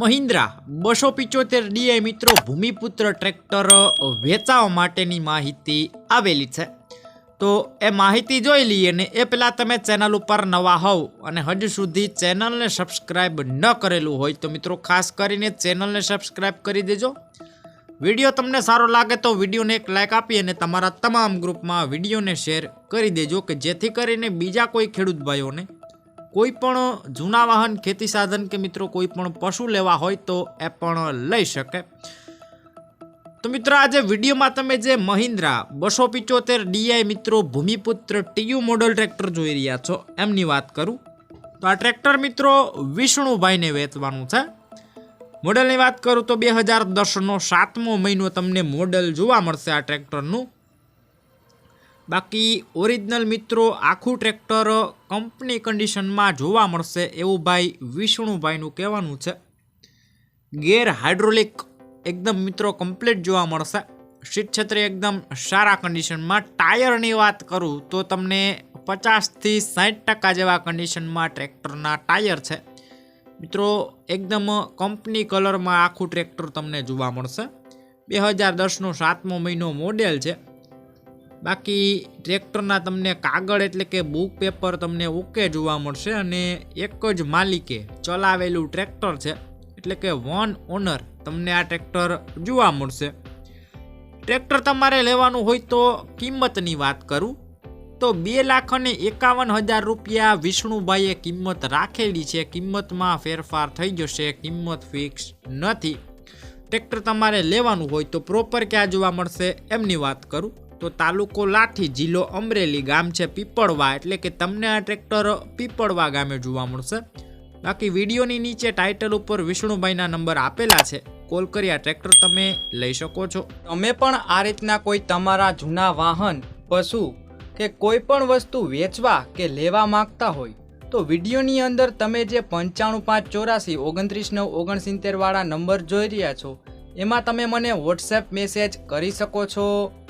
મહિન્દ્રા, બસો પિચોતેર ડીઆઈ મિત્રો ભૂમિપુત્ર ટ્રેક્ટર વેચાવા માટેની માહિતી આવેલી છે. તો એ માહિતી જોઈ લઈએ ને એ પહેલાં તમે ચેનલ ઉપર નવા હોવ અને હજુ સુધી ચેનલને સબસ્ક્રાઈબ ન કરેલું હોય તો મિત્રો ખાસ કરીને ચેનલને સબસ્ક્રાઈબ કરી દેજો. વીડિયો તમને સારો લાગે તો વિડીયોને એક લાઇક આપી અને તમારા તમામ ગ્રુપમાં વિડીયોને શેર કરી દેજો કે જેથી કરીને બીજા કોઈ ખેડૂત ભાઈઓને કોઈ પણ જૂના વાહન, ખેતી સાધન કે મિત્રો કોઈ પણ પશુ લેવા હોય તો એ પણ લઈ શકે. તો મિત્રો આજે વિડીયોમાં તમે જે મહિન્દ્રા બસો પિચોતેર ડીઆઈ મિત્રો ભૂમિપુત્ર ટીયુ મોડલ ટ્રેક્ટર જોઈ રહ્યા છો, એમની વાત કરું. તો આ ટ્રેક્ટર મિત્રો વિષ્ણુભાઈને વેચવાનું છે. મોડલની વાત કરું તો બે હજાર દસનો સાતમો મહિનો તમને મોડલ જોવા મળશે આ ટ્રેક્ટરનું. બાકી ઓરિજિનલ મિત્રો, આખું ટ્રેક્ટર કંપની કન્ડિશનમાં જોવા મળશે એવું ભાઈ વિષ્ણુભાઈનું કહેવાનું છે. ગેર હાઇડ્રોલિક એકદમ મિત્રો કમ્પ્લીટ જોવા મળશે. સીટ છત્રી એકદમ સારા કન્ડિશનમાં ટાયરની વાત કરું તો તમને પચાસથી સાઠ ટકા જેવા કન્ડિશનમાં ટ્રેક્ટરના ટાયર છે. મિત્રો, એકદમ કંપની કલરમાં આખું ટ્રેક્ટર તમને જોવા મળશે. બે હજાર દસનો સાતમો મહિનો મોડેલ છે. બાકી ટ્રેક્ટરના તમને કાગળ એટલે કે બુક પેપર તમને ઓકે જોવા મળશે અને એક જ માલિકે ચલાવેલું ટ્રેક્ટર છે. એટલે કે વન ઓનર તમને આ ટ્રેક્ટર જોવા મળશે. ટ્રેક્ટર તમારે લેવાનું હોય તો કિંમતની વાત કરું. તો બે લાખ અને એકાવન હજાર રૂપિયા વિષ્ણુભાઈએ કિંમત રાખેલી છે. કિંમતમાં ફેરફાર થઈ જશે, કિંમત ફિક્સ નથી. ટ્રેક્ટર તમારે લેવાનું હોય તો પ્રોપર ક્યાં જોવા મળશે એમની વાત કરું. તો તાલુકો લાઠી જિલ્લો અમરેલી ગામ છે પીપળવા. એટલે કે તમને આ ટ્રેક્ટર પીપળવા ગામે જોવા મળશે. બાકી વિડીયોની નીચે ટાઇટલ ઉપર વિષ્ણુભાઈના નંબર આપેલા છે. કોલ કરી આ ટ્રેક્ટર તમે લઈ શકો છો. તમે પણ આ રીતના કોઈ તમારા જૂના વાહન, પશુ કે કોઈ પણ વસ્તુ વેચવા કે લેવા માંગતા હોય, તો વિડીયોની અંદર તમે જે પંચાણું પાંચ ચોરાસી ઓગણત્રીસ નવ ઓગણસિત્તેરવાળા નંબર જોઈ રહ્યા છો, એમાં તમે મને વોટ્સએપ મેસેજ કરી શકો છો.